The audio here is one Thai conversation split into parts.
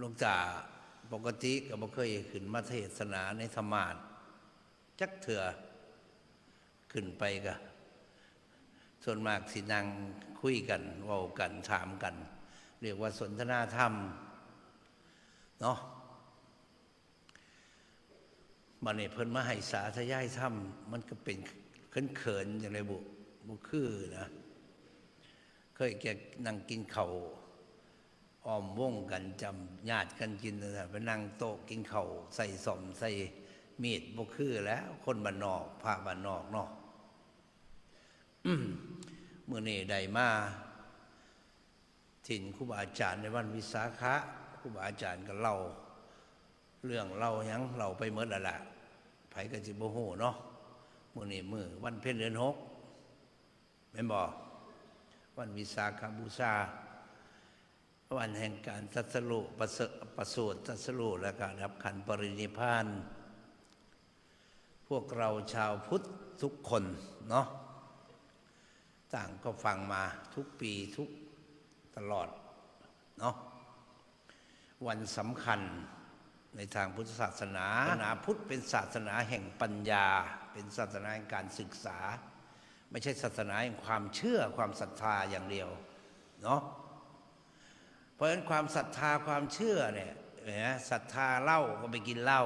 ลวงตาปกติก็บ่เคยขึ้นมาเทศนาในธรรมาสจักเถื่อขึ้นไปก็ส่วนมากสินั่งคุยกันเว้ากันถามกัน เรียกว่าสนทนาธรรมเนาะมันนี่เพิ่นมาให้สาธยายธรรมมันก็เป็นเขินๆอย่างไรบุบุคือนะ เคยแกนั่งกินเขา่า อ้อมวงกันจำญาติกันกินนะไปนั่งโต๊ะกินเขา่าใส่สมใส่มีดบุคือแล้ว คนบ้านนอกพาบ้านนอกเนาะเมื่อนี่ได้มาถิ่นครูบาอาจารย์ในวันวิสาขะครูบาอาจารย์ก็เล่า เรื่องเล่ายังเล่าไปเมื่อละละไผกันจิบโหเนาะมื่อนี่มือวันเพ็ญเดือนหกแม่นบอกวันวิสาขบูชา วันแห่งการตัสรุประเสริฐประสูติตรัสรุและการรับขันปรินิพพาน พวกเราชาวพุทธทุกคนเนาะต่างก็ฟังมาทุกปีทุกตลอดเนาะวันสำคัญในทางพุทธศาสนาศาสนาพุทธเป็นศาสนาแห่งปัญญา เป็นศาสนาแห่งการศึกษา ไม่ใช่ศาสนาแห่งความเชื่อความศรัทธาอย่างเดียวเนาะ เพราะฉะนั้นความศรัทธาความเชื่อเนี่ยนไหมศรัทธาเหล้าก็ไปกินเหล้า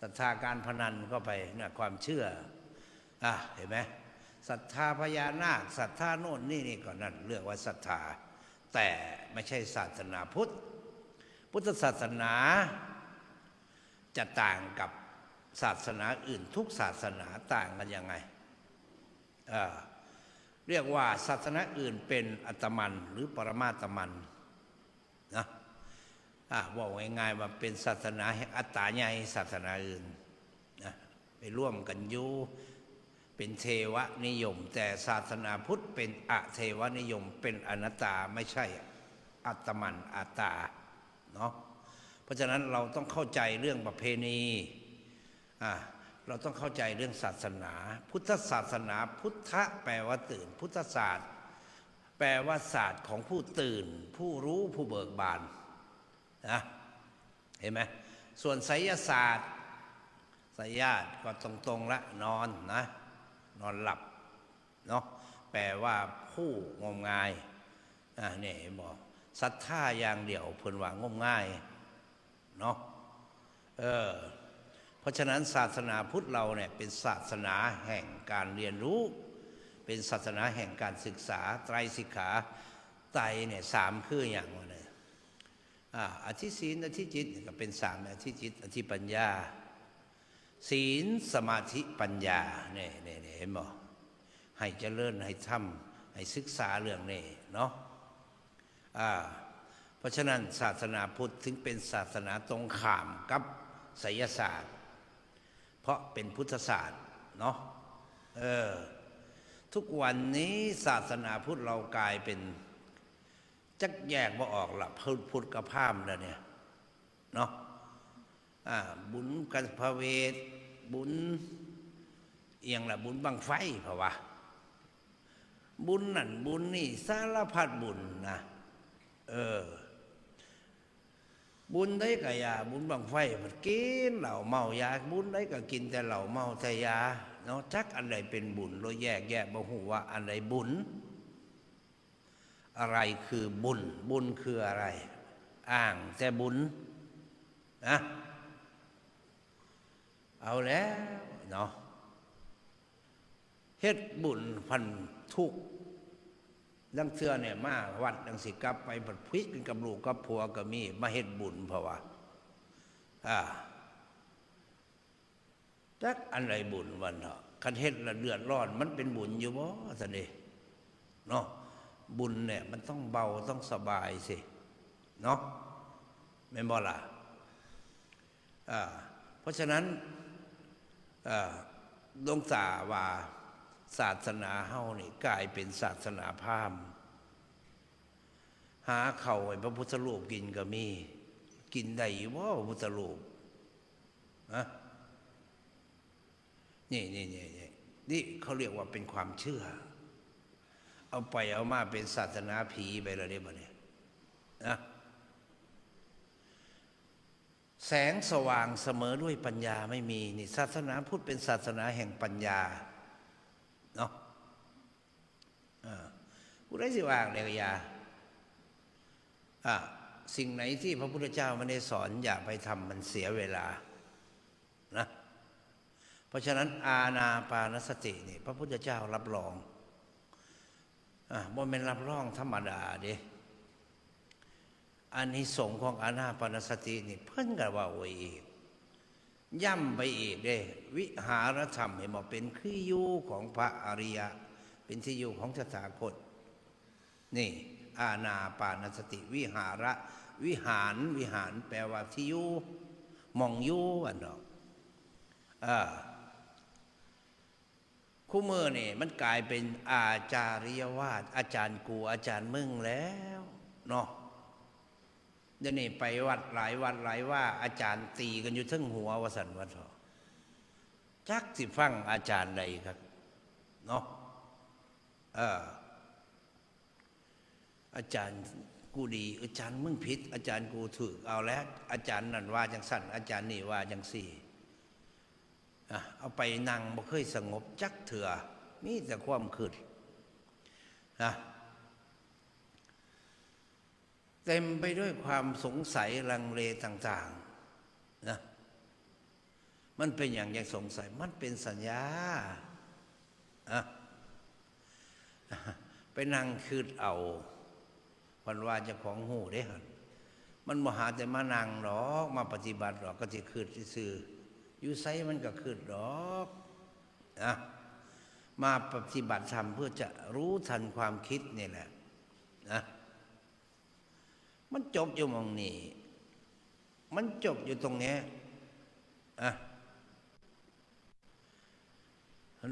ศรัทธาการพนันก็ไปเนี่ยความเชื่ออะเห็นไหมศรัทธาพญานาคศรัทธาโน่นนี่นี่ก่อนนั่นเรียกว่าศรัทธา แต่ไม่ใช่ศาสนาพุทธ พุทธศาสนาจะต่างกับศาสนาอื่นทุกศาสนาต่างกันยังไงเเรียกว่าศาสนาอื่นเป็นอัตมันหรือปรมาตมัน อะบอกง่ายๆว่าเป็นศาสนาอัตตาใหญ่ศาสนาอื่นนะไปร่วมกันอยู่เป็นเทวนิยม แต่ศาสนาพุทธเป็นอะเทวนิยม เป็นอนัตตาไม่ใช่อัตมันอัตตาเนาะเพราะฉะนั้นเราต้องเข้าใจเรื่องประเพณีอ่าเราต้องเข้าใจเรื่องศาสนา พุทธศาสนา พุทธะแปลว่าตื่น พุทธศาสตร์ แปลว่าศาสตร์ของผู้ตื่น ผู้รู้ผู้เบิกบาน นะเห็นไหมส่วนไสยศาสตร์ไสยาตก็ตรงๆละนอนนะนอนหลับเนาะแปลว่าผู้งมงายอ่าเนี่ยเห็นบอกศรัทธาอย่างเดียวเพิ่นว่างมง่ายเนาะเออเพราะฉะนั้นศาสนาพุทธเราเนี่ยเป็นศาสนาแห่งการเรียนรู้ เป็นศาสนาแห่งการศึกษาไตรสิกขาไตรเนี่ยสามคืออย่างวะเนี่ย อ่าอธิศีลอธิจิตก็เป็นสามอธิจิตอธิปัญญา ศีลสมาธิปัญญาเนี่ยเนี่ยเห็นบ่ให้เจริญให้ทำให้ศึกษาเรื่องนี้เนาะอ่าเพราะฉะนั้นศาสนาพุทธถึงเป็นศาสนาตรงข้ามกับไสยศาสตร์ เพราะเป็นพุทธศาสตร์เนาะเออทุกวันนี้ศาสนาพุทธเรากลายเป็น จักแยกว่าออกละพุทธพุทธกับพรามแล้วเนี่ยเนาะบุญกันพระเวทบุญเอียงละบุญบังไฟเพราะว่าบุญนั่นบุญนี่สารพัดบุญนะเออ บุญได้กับยาบุญบังไฟมันกินเหล่าเมายาบุญได้ก็กินแต่เหล่าเมาแต่ยาเนาะจักอันใดเป็นบุญเราแยกแยะบ่หูว่าอันใดบุญ อะไรคือบุญ บุญคืออะไร อ้างแต่บุญนะเอาแล้วเนาะเฮ็ดบุญพันทุกข์ดังเทือเนี่ยมาวัดดังสิกลับไปผัดพริกกันกับลูกกับผัวก็มี มาเฮ็ดบุญเพราะว่าอ่าจักอันไรบุญวันเถอะคันเฮ็ดละเดือดร้อน มันเป็นบุญอยู่บ่สันเดเนาะ บุญเนี่ยมันต้องเบาต้องสบายสิ เนาะแม่นบ่ล่ะอ่าเพราะฉะนั้นดวงตาว่าศาสนาเฮานี่กลายเป็นศาสนาพราหมณ์หาเข่าให้พระพุทธรูปกินก็มี กินได้ว่าพระพุทธรูปนะนี่นี่นี่นี่นี่เขาเรียกว่าเป็นความเชื่อ เอาไปเอามาเป็นศาสนาผีไปแล้วเนี่ยบ่เนี่ยนะแสงสว่างเสมอด้วยปัญญาไม่มีนี่ศาสนาพุทธเป็นศาสนาแห่งปัญญาเนาะอ่าผู้ได้สิว่างเลยกยาอ่าสิ่งไหนที่พระพุทธเจ้าไม่ได้สอนอย่าไปทำมันเสียเวลานะเพราะฉะนั้นอาณาปานสตินี่พระพุทธเจ้ารับรอง บ่เป็นรับรองธรรมดาเด้อันนี้สงของอาณาปนสตินี่เพิ่นกันว่าโอ้ยอีก ย่ำไปอีกเด้วิหารธรรมเห็นบอกเป็นที่อยู่ของพระอริยะ เป็นที่อยู่ของสถาคต นี่ อาณาปานสติวิหาระวิหารวิหารแปลว่าที่อยู่มองอยู่อันดอกอ่า คู่มือนี่มันกลายเป็นอาจาริยวาสอาจารย์กูอาจารย์มึงแล้วเนาะเดี๋ยวนี้ไปวัดหลายวัดหลายว่า อาจารย์ตีกันอยู่ทั้งหัววสันวัดทอจักสิฟังอาจารย์ใดครับเนาะเอออาจารย์กูดี อาจารย์มึงผิด อาจารย์กูถูกเอาแล้ว อาจารย์นั่นว่าจังสั้นอาจารย์นี่ว่าจังสี่ เอาไปนั่งบ่เคยสงบจักเถื่อมีแต่ความคืดนะเต็มไปด้วยความสงสัยลังเลต่างๆนะมันเป็นอย่างยังสงสัย มันเป็นสัญญาอะไปนั่งคืดเอาวันว่าเจะของหูได้หันมันมหาแต่มานั่งหรอกมาปฏิบัติหรอกก็จะคืดซื่อ อยู่ไซมันก็คืดหรอกนะมาปฏิบัติธรรมเพื่อจะรู้ทันความคิดนี่แหละนะมันจบอยู่มองนี้มันจบอยู่ตรงนี้อะ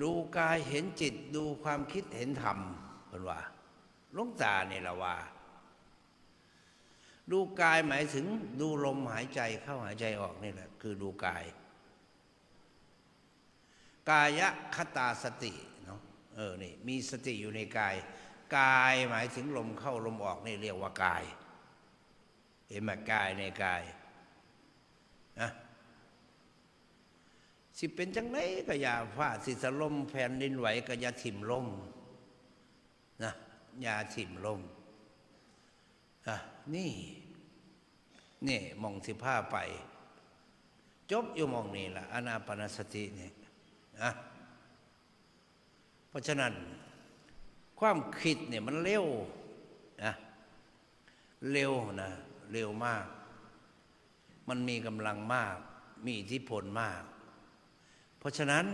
ดูกายเห็นจิตดูความคิดเห็นธรรมเป็นว่าลวงตาเนี่ยละว่า ดูกายหมายถึงดูลมหายใจเข้าหายใจออกนี่แหละ คือดูกาย กายคตาสติเนาะเออนี่มีสติอยู่ในกาย กายหมายถึงลมเข้าลมออกนี่เรียกว่ากาย เห็นไหมกายในกายนะสิเป็นจังไดก็อย่าฟ้าสิสลมแผ่นดินไหวก็อย่าถิ่มลมนะอย่าถิ่มลมอะนี่นี่มองสิผ้าไป จบอยู่มองนี่ละอนาปนสติเนี่ย นะเพราะฉะนั้น ความคิดเนี่ยมันเร็วนะเร็วนะเร็วมาก มันมีกำลังมาก มีอิทธิพลมาก เพราะฉะนั้น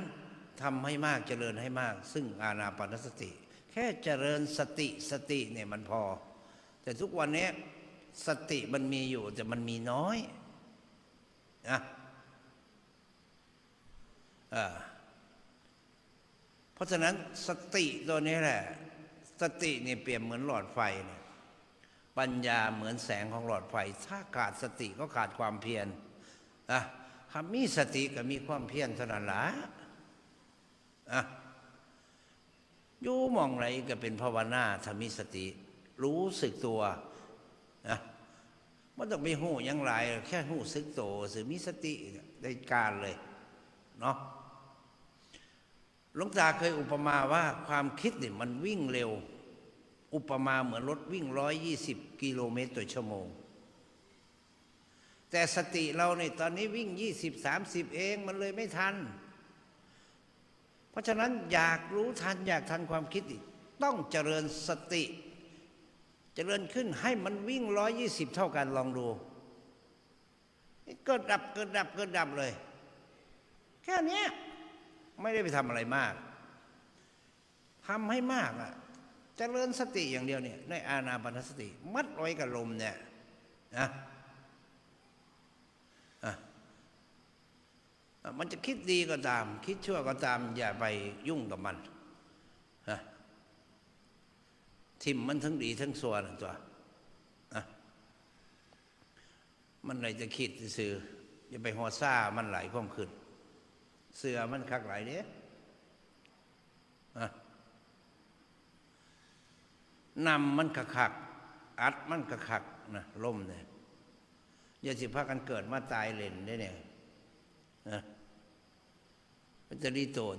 ทำให้มากเจริญให้มาก ซึ่งอาณาปานสติ แค่เจริญสติสติเนี่ยมันพอ แต่ทุกวันนี้สติมันมีอยู่แต่มันมีน้อยนะอ่า เพราะฉะนั้นสติตัวนี้แหละ สติเนี่ยเปรียบเหมือนหลอดไฟเนี่ยปัญญาเหมือนแสงของหลอดไฟ ถ้าขาดสติก็ขาดความเพียรนะถ้ามีสติก็มีความเพียรเท่านั้นละอะอยู่มองไรก็เป็นภาวนาถ้ามีสติ รู้สึกตัวนะไม่ต้องไปหู้ยังไรแค่หู้สึกตัวสือมีสติได้การเลย เนาะ หลวงตาเคยอุปมาว่าความคิดเนี่ยมันวิ่งเร็ว อุปมาเหมือนรถวิ่งร้อยยี่สิบกิโลเมตรต่อชั่วโมง แต่สติเราเนี่ยตอนนี้วิ่งยี่สิบสามสิบเองมันเลยไม่ทัน เพราะฉะนั้นอยากรู้ทันอยากทันความคิดต้องเจริญสติ เจริญขึ้นให้มันวิ่งร้อยยี่สิบเท่ากันลองดูกิดดับกิดดับกิดดับเลย แค่นี้ ไม่ได้ไปทำอะไรมากทำให้มากอะจเจริญสติอย่างเดียวเนี่ยในอาณาปณสติ มัดไว้กับลมเนี่ยนะมันจะคิดดีก็ตาม คิดชั่วก็ตาม อย่าไปยุ่งกับมันทิมมันทั้งดีทั้งส่วนตัวนะมันเลยจะคิดซื่ออย่าไปหัวซ่ามันไหลความขึ้น เสือมันคักไหลเด้นำมันกะคักอัดมันกะคักนะล่มเนี่ยอย่าสิพากันเกิดมาตายเล่นได้เนี่ยนะมันจะรีโตน